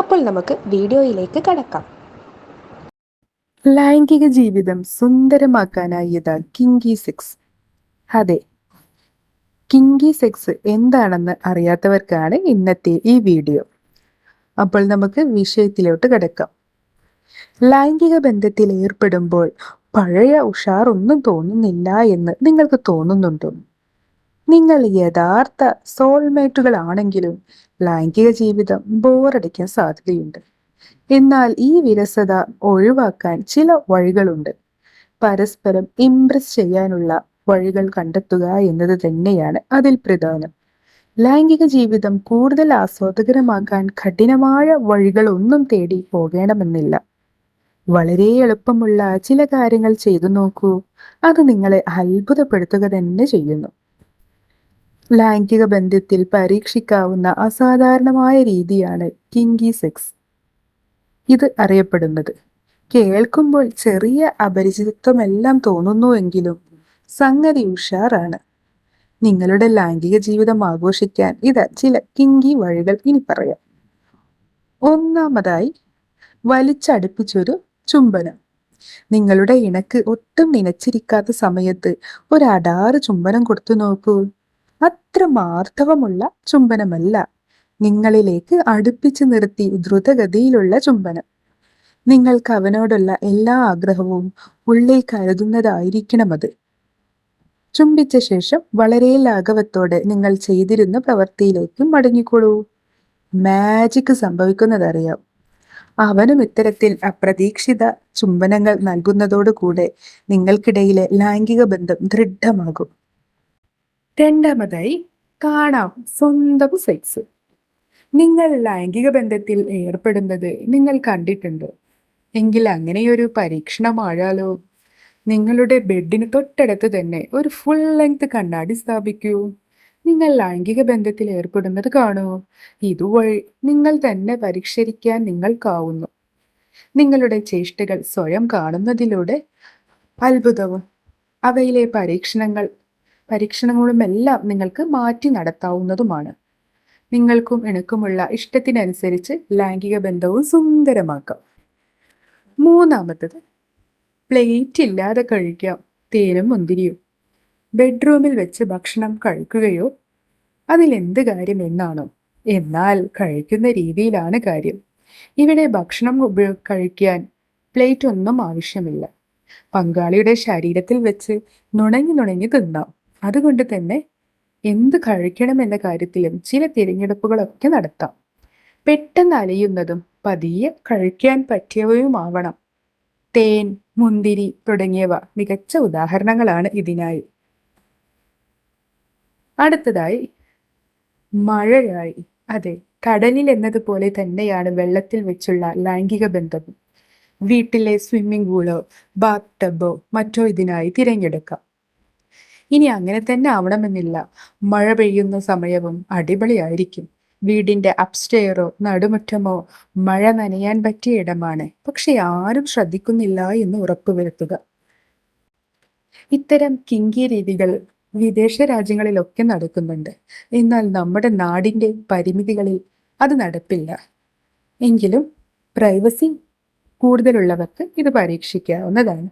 അപ്പോൾ നമുക്ക് വീഡിയോയിലേക്ക് കടക്കാം. ലൈംഗിക ജീവിതം സുന്ദരമാക്കാനായതാ കിങ്കി സെക്സ്. അതെ കിങ്കി സെക്സ് എന്താണെന്ന് അറിയാത്തവർക്കാണ് ഇന്നത്തെ ഈ വീഡിയോ. അപ്പോൾ നമുക്ക് വിഷയത്തിലോട്ട് കിടക്കാം. ലൈംഗിക ബന്ധത്തിൽ ഏർപ്പെടുമ്പോൾ പഴയ ഉഷാറൊന്നും തോന്നുന്നില്ല എന്ന് നിങ്ങൾക്ക് തോന്നുന്നുണ്ടോ? നിങ്ങൾ യഥാർത്ഥ സോൾമേറ്റുകളാണെങ്കിലും ലൈംഗിക ജീവിതം ബോറടിക്കാൻ സാധ്യതയുണ്ട്. എന്നാൽ ഈ വിരസത ഒഴിവാക്കാൻ ചില വഴികളുണ്ട്. പരസ്പരം ഇംപ്രസ് ചെയ്യാനുള്ള വഴികൾ കണ്ടെത്തുക എന്നത് തന്നെയാണ് അതിൽ പ്രധാനം. ലൈംഗിക ജീവിതം കൂടുതൽ ആസ്വാദകരമാക്കാൻ കഠിനമായ വഴികളൊന്നും തേടി പോകണമെന്നില്ല. വളരെ എളുപ്പമുള്ള ചില കാര്യങ്ങൾ ചെയ്തു നോക്കൂ. അത് നിങ്ങളെ അത്ഭുതപ്പെടുത്തുക തന്നെ ചെയ്യുന്നു. ലൈംഗിക ബന്ധത്തിൽ പരീക്ഷിക്കാവുന്ന അസാധാരണമായ രീതിയാണ് കിങ്കി സെക്സ്. ഇത് അറിയപ്പെടുന്നത്. കേൾക്കുമ്പോൾ ചെറിയ അപരിചിതത്വമെല്ലാം തോന്നുന്നുവെങ്കിലും സംഗതി ഉഷാറാണ്. നിങ്ങളുടെ ലൈംഗിക ജീവിതം ആഘോഷിക്കാൻ ഇത് ചില കിങ്കി വഴികൾ ഇനി പറയാം. ഒന്നാമതായി വലിച്ചടുപ്പിച്ചൊരു ചുംബനം. നിങ്ങളുടെ ഇണക്ക് ഒട്ടും നനച്ചിരിക്കാത്ത സമയത്ത് ഒരു അടാറ് ചുംബനം കൊടുത്തു നോക്കൂ. അത്ര മാർദ്ദവമുള്ള ചുംബനമല്ല. നിങ്ങളിലേക്ക് അടുപ്പിച്ചു നിർത്തി ദ്രുതഗതിയിലുള്ള ചുംബനം. നിങ്ങൾക്ക് അവനോടുള്ള എല്ലാ ആഗ്രഹവും ഉള്ളിൽ കരുതുന്നതായിരിക്കണം അത്. ചുംബിച്ച ശേഷം വളരെ ലാഘവത്തോടെ നിങ്ങൾ ചെയ്തിരുന്ന പ്രവൃത്തിയിലേക്ക് മടങ്ങിക്കൊള്ളൂ മാജിക് സംഭവിക്കുന്നതറിയാം. അവനും ഇത്തരത്തിൽ അപ്രതീക്ഷിത ചുംബനങ്ങൾ നൽകുന്നതോടുകൂടെ നിങ്ങൾക്കിടയിലെ ലൈംഗിക ബന്ധം ദൃഢമാകും. രണ്ടാമതായി കാണാം സ്വന്തം സെക്സ് നിങ്ങൾ ലൈംഗിക ബന്ധത്തിൽ ഏർപ്പെടുന്നത് നിങ്ങൾ കണ്ടിട്ടുണ്ട്. എങ്കിൽ അങ്ങനെയൊരു പരീക്ഷണമാഴാലോ നിങ്ങളുടെ ബെഡിന് തൊട്ടടുത്ത് തന്നെ ഒരു ഫുൾ ലെങ്ത് കണ്ണാടി സ്ഥാപിക്കൂ. നിങ്ങൾ ലൈംഗിക ബന്ധത്തിൽ ഏർപ്പെടുന്നത് കാണൂ. ഇതുവഴി നിങ്ങൾ തന്നെ പരിഷ്കരിക്കാൻ നിങ്ങൾക്കാവുന്നു. നിങ്ങളുടെ ചേഷ്ടകൾ സ്വയം കാണുന്നതിലൂടെ അത്ഭുതവും. അവയിലെ പരീക്ഷണങ്ങൾ പരീക്ഷണങ്ങളുമെല്ലാം നിങ്ങൾക്ക് മാറ്റി നടത്താവുന്നതുമാണ്. നിങ്ങൾക്കും എണുക്കുമുള്ള ഇഷ്ടത്തിനനുസരിച്ച് ലൈംഗിക ബന്ധവും സുന്ദരമാക്കാം. മൂന്നാമത്തത് പ്ലേറ്റ് ഇല്ലാതെ കഴിക്കാം. തേനും മുന്തിരിയും. ബെഡ്റൂമിൽ വെച്ച് ഭക്ഷണം കഴിക്കുകയോ അതിലെന്ത് കാര്യം എന്നാണോ. എന്നാൽ കഴിക്കുന്ന രീതിയിലാണ് കാര്യം. ഇവിടെ ഭക്ഷണം ഉപയോഗ കഴിക്കാൻ പ്ലേറ്റ് ഒന്നും ആവശ്യമില്ല. പങ്കാളിയുടെ ശരീരത്തിൽ വെച്ച് നുണങ്ങി നുണങ്ങി തിന്നാം. അതുകൊണ്ട് തന്നെ എന്ത് കഴിക്കണം എന്ന കാര്യത്തിലും ചില തിരഞ്ഞെടുപ്പുകളൊക്കെ നടത്താം. പെട്ടെന്ന് അലയുന്നതും പതിയെ കഴിക്കാൻ പറ്റിയവയുമാവണം. തേൻ മുന്തിരി തുടങ്ങിയവ മികച്ച ഉദാഹരണങ്ങളാണ് ഇതിനായി. അടുത്തതായി മഴയായി. അതെ കടലിൽ എന്നതുപോലെ തന്നെയാണ് വെള്ളത്തിൽ വെച്ചുള്ള ലൈംഗിക ബന്ധവും. വീട്ടിലെ സ്വിമ്മിംഗ് പൂളോ ബാത്ത് ടബോ മറ്റോ ഇതിനായി തിരഞ്ഞെടുക്കാം. ഇനി അങ്ങനെ തന്നെ ആവണമെന്നില്ല. മഴ പെയ്യുന്ന സമയവും അടിപൊളിയായിരിക്കും. വീടിന്റെ അപ്സ്റ്റെയറോ നടുമുറ്റമോ മഴ നനയാൻ പറ്റിയ ഇടമാണ്. പക്ഷെ ആരും ശ്രദ്ധിക്കുന്നില്ല എന്ന് ഉറപ്പുവരുത്തുക. ഇത്തരം കിങ്കി രീതികൾ വിദേശ രാജ്യങ്ങളിലൊക്കെ നടക്കുന്നുണ്ട്. എന്നാൽ നമ്മുടെ നാടിന്റെ പരിമിതികളിൽ അത് നടപ്പില്ല. എങ്കിലും പ്രൈവസി കൂടുതലുള്ളവർക്ക് ഇത് പരീക്ഷിക്കാവുന്നതാണ്.